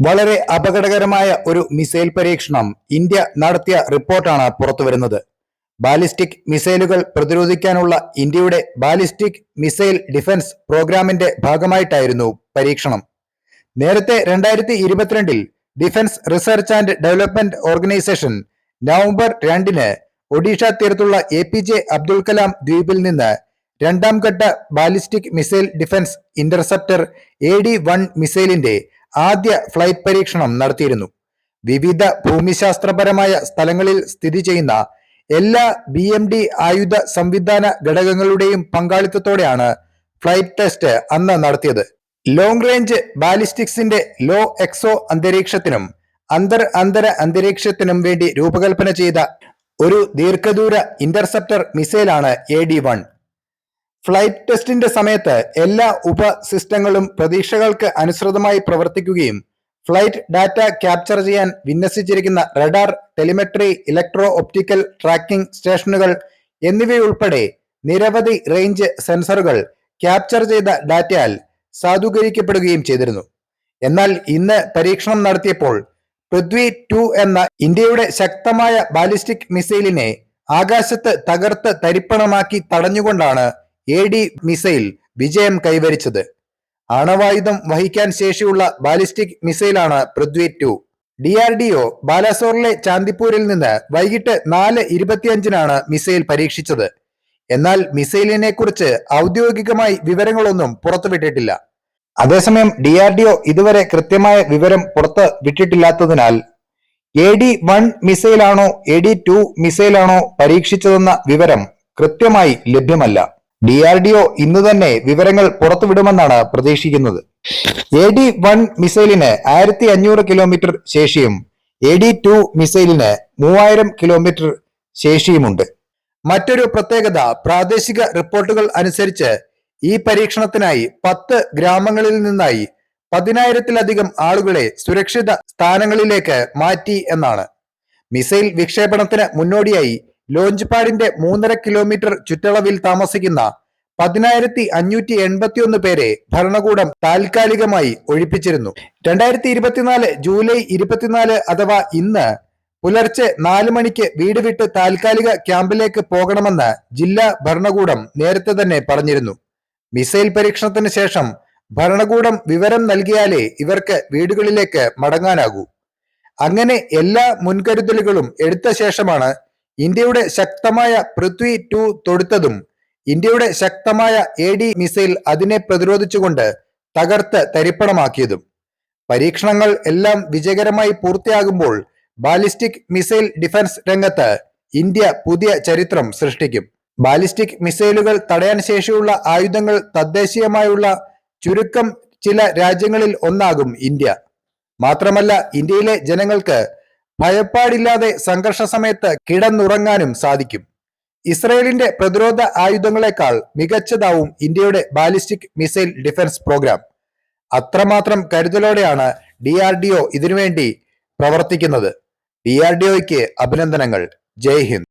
വളരെ അപകടകരമായ ഒരു മിസൈൽ പരീക്ഷണം ഇന്ത്യ നടത്തിയ റിപ്പോർട്ടാണ് പുറത്തുവരുന്നത് ബാലിസ്റ്റിക് മിസൈലുകൾ പ്രതിരോധിക്കാനുള്ള ഇന്ത്യയുടെ ബാലിസ്റ്റിക് മിസൈൽ ഡിഫൻസ് പ്രോഗ്രാമിന്റെ ഭാഗമായിട്ടായിരുന്നു പരീക്ഷണം. നേരത്തെ രണ്ടായിരത്തി ഇരുപത്തിരണ്ടിൽ defence research and development organisation November രണ്ടിന് ഒഡീഷ തീരത്തുള്ള A P J Abdul Kalam ദ്വീപിൽ നിന്ന് രണ്ടാം ഘട്ട ballistic missile defence interceptor A D one മിസൈലിന്റെ ആദ്യ ഫ്ലൈറ്റ് പരീക്ഷണം നടത്തിയിരുന്നു. വിവിധ ഭൂമിശാസ്ത്രപരമായ സ്ഥലങ്ങളിൽ സ്ഥിതി ചെയ്യുന്ന എല്ലാ ബി എം ഡി ആയുധ സംവിധാന ഘടകങ്ങളുടെയും പങ്കാളിത്തത്തോടെയാണ് ഫ്ലൈറ്റ് ടെസ്റ്റ് അന്ന് നടത്തിയത്. ലോങ് റേഞ്ച് ബാലിസ്റ്റിക്സിന്റെ ലോ എക്സോ അന്തരീക്ഷത്തിനും അന്തർ അന്തര അന്തരീക്ഷത്തിനും വേണ്ടി രൂപകൽപ്പന ചെയ്ത ഒരു ദീർഘദൂര ഇന്റർസെപ്റ്റർ മിസൈലാണ് എ ഡി വൺ ഫ്ലൈറ്റ് ടെസ്റ്റിന്റെ സമയത്ത് എല്ലാ ഉപ സിസ്റ്റങ്ങളും പ്രതീക്ഷകൾക്ക് അനുസൃതമായി പ്രവർത്തിക്കുകയും ഫ്ലൈറ്റ് ഡാറ്റ ക്യാപ്ചർ ചെയ്യാൻ വിന്യസിച്ചിരിക്കുന്ന radar telemetry electro optical tracking സ്റ്റേഷനുകൾ എന്നിവയുൾപ്പെടെ നിരവധി റേഞ്ച് സെൻസറുകൾ ക്യാപ്ചർ ചെയ്ത ഡാറ്റയാൽ സാധൂകരിക്കപ്പെടുകയും ചെയ്തിരുന്നു. എന്നാൽ ഇന്ന് പരീക്ഷണം നടത്തിയപ്പോൾ പൃഥ്വി ടു എന്ന ഇന്ത്യയുടെ ശക്തമായ ബാലിസ്റ്റിക് മിസൈലിനെ ആകാശത്ത് തകർത്ത് തരിപ്പണമാക്കി തടഞ്ഞുകൊണ്ടാണ് എ ഡി മിസൈൽ വിജയം കൈവരിച്ചത്. ആണവായുധം വഹിക്കാൻ ശേഷിയുള്ള ballistic മിസൈലാണ് Prithvi two D R D O ബാലാസോറിലെ ചാന്ദിപ്പൂരിൽ നിന്ന് വൈകിട്ട് നാല് ഇരുപത്തിയഞ്ചിനാണ് മിസൈൽ പരീക്ഷിച്ചത്. എന്നാൽ മിസൈലിനെ കുറിച്ച് ഔദ്യോഗികമായി വിവരങ്ങളൊന്നും പുറത്തുവിട്ടിട്ടില്ല. അതേസമയം ഡി ആർ ഡി ഒ ഇതുവരെ കൃത്യമായ വിവരം പുറത്ത് വിട്ടിട്ടില്ലാത്തതിനാൽ എ ഡി വൺ മിസൈലാണോ എ ഡി ടു മിസൈലാണോ പരീക്ഷിച്ചതെന്ന വിവരം കൃത്യമായി ലഭ്യമല്ല. ഡി ആർ ഡി ഒ ഇന്ന് തന്നെ വിവരങ്ങൾ പുറത്തുവിടുമെന്നാണ് പ്രതീക്ഷിക്കുന്നത്. എ ഡി വൺ മിസൈലിന് ആയിരത്തി അഞ്ഞൂറ് കിലോമീറ്റർ ശേഷിയും എ ഡി ടു മിസൈലിന് മൂവായിരം കിലോമീറ്റർ ശേഷിയുമുണ്ട്. മറ്റൊരു പ്രത്യേകത പ്രാദേശിക റിപ്പോർട്ടുകൾ അനുസരിച്ച് ഈ പരീക്ഷണത്തിനായി പത്ത് ഗ്രാമങ്ങളിൽ നിന്നായി പതിനായിരത്തിലധികം ആളുകളെ സുരക്ഷിത സ്ഥാനങ്ങളിലേക്ക് മാറ്റി എന്നാണ്. മിസൈൽ വിക്ഷേപണത്തിന് മുന്നോടിയായി ലോഞ്ച് പാഡിന്റെ മൂന്നര കിലോമീറ്റർ ചുറ്റളവിൽ താമസിക്കുന്ന പതിനായിരത്തി അഞ്ഞൂറ്റി എൺപത്തിയൊന്ന് പേരെ ഭരണകൂടം താൽക്കാലികമായി ഒഴിപ്പിച്ചിരുന്നു. രണ്ടായിരത്തി ഇരുപത്തിനാല് ജൂലൈ ഇരുപത്തിനാല് അഥവാ ഇന്ന് പുലർച്ചെ നാല് മണിക്ക് വീട് വിട്ട് താൽക്കാലിക ക്യാമ്പിലേക്ക് പോകണമെന്ന് ജില്ലാ ഭരണകൂടം നേരത്തെ തന്നെ പറഞ്ഞിരുന്നു. മിസൈൽ പരീക്ഷണത്തിന് ശേഷം ഭരണകൂടം വിവരം നൽകിയാലേ ഇവർക്ക് വീടുകളിലേക്ക് മടങ്ങാനാകൂ. അങ്ങനെ എല്ലാ മുൻകരുതലുകളും എടുത്ത ശേഷമാണ് ഇന്ത്യയുടെ ശക്തമായ പൃഥ്വി ടു തൊടുത്തതും ഇന്ത്യയുടെ ശക്തമായ എ ഡി മിസൈൽ അതിനെ പ്രതിരോധിച്ചുകൊണ്ട് തകർത്ത് തരിപ്പണമാക്കിയതും. പരീക്ഷണങ്ങൾ എല്ലാം വിജയകരമായി പൂർത്തിയാകുമ്പോൾ ബാലിസ്റ്റിക് മിസൈൽ ഡിഫൻസ് രംഗത്ത് ഇന്ത്യ പുതിയ ചരിത്രം സൃഷ്ടിക്കും. ബാലിസ്റ്റിക് മിസൈലുകൾ തടയാൻ ശേഷിയുള്ള ആയുധങ്ങൾ തദ്ദേശീയമായുള്ള ചുരുക്കം ചില രാജ്യങ്ങളിൽ ഒന്നാകും ഇന്ത്യ. മാത്രമല്ല ഇന്ത്യയിലെ ജനങ്ങൾക്ക് ഭയപ്പാടില്ലാതെ സംഘർഷ സമയത്ത് കിടന്നുറങ്ങാനും സാധിക്കും. ഇസ്രയേലിന്റെ പ്രതിരോധ ആയുധങ്ങളെക്കാൾ മികച്ചതാവും ഇന്ത്യയുടെ ബാലിസ്റ്റിക് മിസൈൽ ഡിഫൻസ് പ്രോഗ്രാം. അത്രമാത്രം കരുതലോടെയാണ് ഡി ആർ ഡി ഒ ഇതിനുവേണ്ടി പ്രവർത്തിക്കുന്നത്. ഡി ആർ ഡി ഒയ്ക്ക് അഭിനന്ദനങ്ങൾ. ജയ് ഹിന്ദ്.